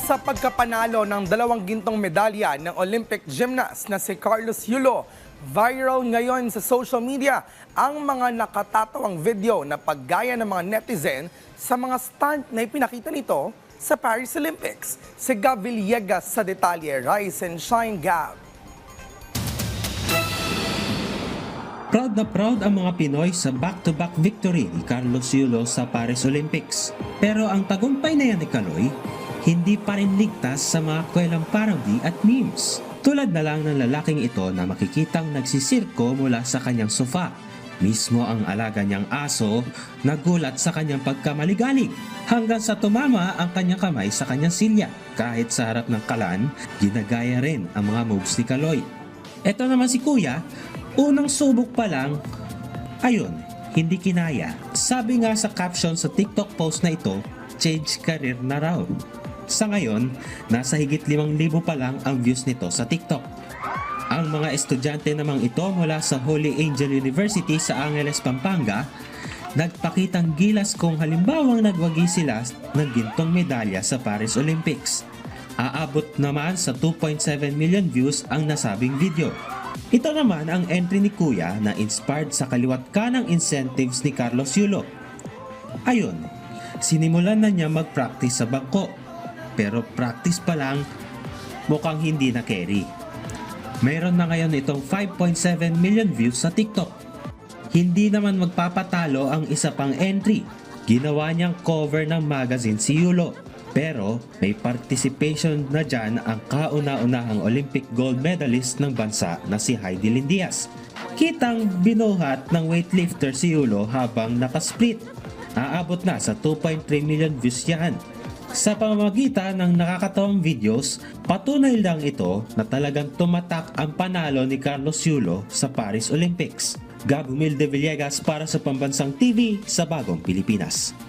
sa pagkapanalo ng dalawang gintong medalya ng Olympic gymnast na si Carlos Yulo, viral ngayon sa social media ang mga nakatatawang video na paggaya ng mga netizen sa mga stunt na ipinakita nito sa Paris Olympics. Si Gab Villegas sa detalye, Rise and Shine Gab. Proud na proud ang mga Pinoy sa back-to-back victory ni Carlos Yulo sa Paris Olympics. Pero ang tagumpay na yan ni Kaloy, hindi pa rin ligtas sa mga kwelang parody at memes. Tulad na lang ng lalaking ito na makikitang nagsisirko mula sa kanyang sofa. Mismo ang alaga niyang aso nagulat sa kanyang pagkamaligalig hanggang sa tumama ang kanyang kamay sa kanyang silya. Kahit sa harap ng kalan, ginagaya rin ang mga moves ni Kaloy. Ito naman si Kuya, unang subok pa lang, ayun, hindi kinaya. Sabi nga sa caption sa TikTok post na ito, change career na raw. Sa ngayon, nasa higit 5,000 pa lang ang views nito sa TikTok. Ang mga estudyante namang ito mula sa Holy Angel University sa Angeles, Pampanga, nagpakitang gilas kung halimbawang nagwagi sila ng gintong medalya sa Paris Olympics. Aabot naman sa 2.7 million views ang nasabing video. Ito naman ang entry ni Kuya na inspired sa kaliwat kanang incentives ni Carlos Yulo. Ayun, sinimulan na niya mag-practice sa bangko. Pero practice pa lang, mukhang hindi na carry. Mayroon na ngayon itong 5.7 million views sa TikTok. Hindi naman magpapatalo ang isa pang entry. Ginawa niyang cover ng magazine si Yulo. Pero may participation na dyan ang kauna-unahang Olympic gold medalist ng bansa na si Heidi Lindias. Kitang binuhat ng weightlifter si Yulo habang nakasplit. Aabot na sa 2.3 million views yan. Sa pamamagitan ng nakakatawang videos, patunay lang ito na talagang tumatak ang panalo ni Carlos Yulo sa Paris Olympics. Gab Humilde Villegas para sa Pambansang TV sa Bagong Pilipinas.